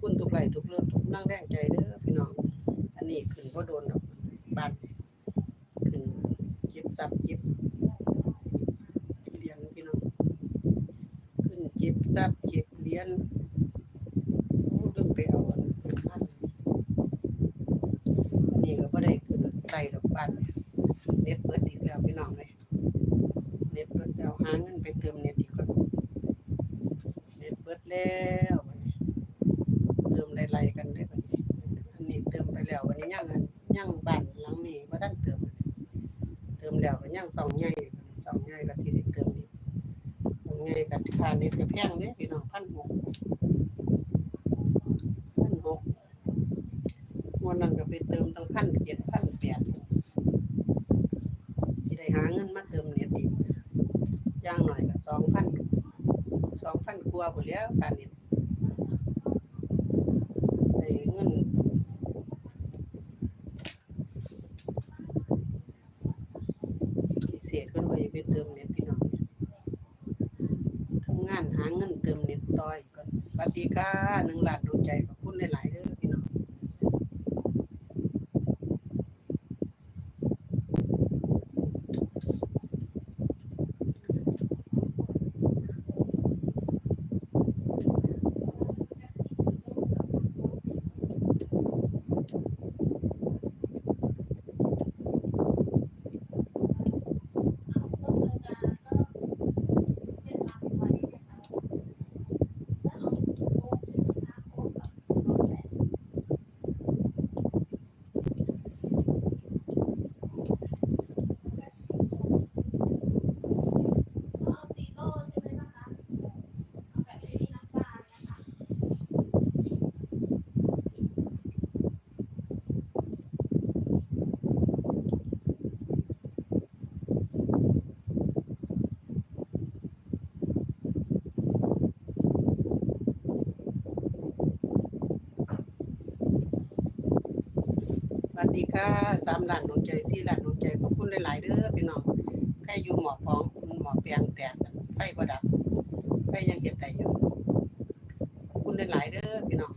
คุณทุกไหลทุกเรื่องทุกนั่งแรงใจเด้อพี่น้อง อันนี้ขึ้นก็โดนดอกบานขึ้นจิบซับจิบเลี้ยงพี่น้อง ขึ้นจิบซับจิบเลี้ยงโอ้ดึงไปเอาอันนี้ก็ไม่ได้ขึ้นไตดอกบานเน็ตเปิดดีแล้วพี่น้องเลยเน็ตเปิดแล้วหาเงินไปเติมเน็ตอีกก่อนเน็ตเปิดแล้ว ไล่ๆกันเลยบัดนี้อันนี้เติมไปแล้ววันนี้ยังอันยังบ้านหลังนี้บ่ทันเติม เติมแล้วก็ยังสองใหญ่สองใหญ่ก็ที่ได้เติมอีกสองใหญ่ก็ค่าเน็ตก็แพงเด้พี่น้องพันหกพันหกวดนั้นก็ไปเติมตั้งพันเจ็ดพันแปดสิได้หาเงินมาเติมเน็ตอีกย่างหน่อยก็สองพันสองพันกว่าพุ่นแล้วคาเน็ตได้เงินพิเศษก็เลยไปเติมเน็ตพี่น้องทำงานหาเงินเติมเน็ตต่อยก่อนปฏิกาหนึ่งล้านดูใจขอน ปฏิกาสามหลานดวงใจสี่หลานดวงใจขอบคุณหลาย ๆเด้อพี่น้องใครอยู่หมอพองหมอเตียงแตกไฟกระดับไฟยังเก็บได้อยู่คุณหลายๆเด้อพี่น้อง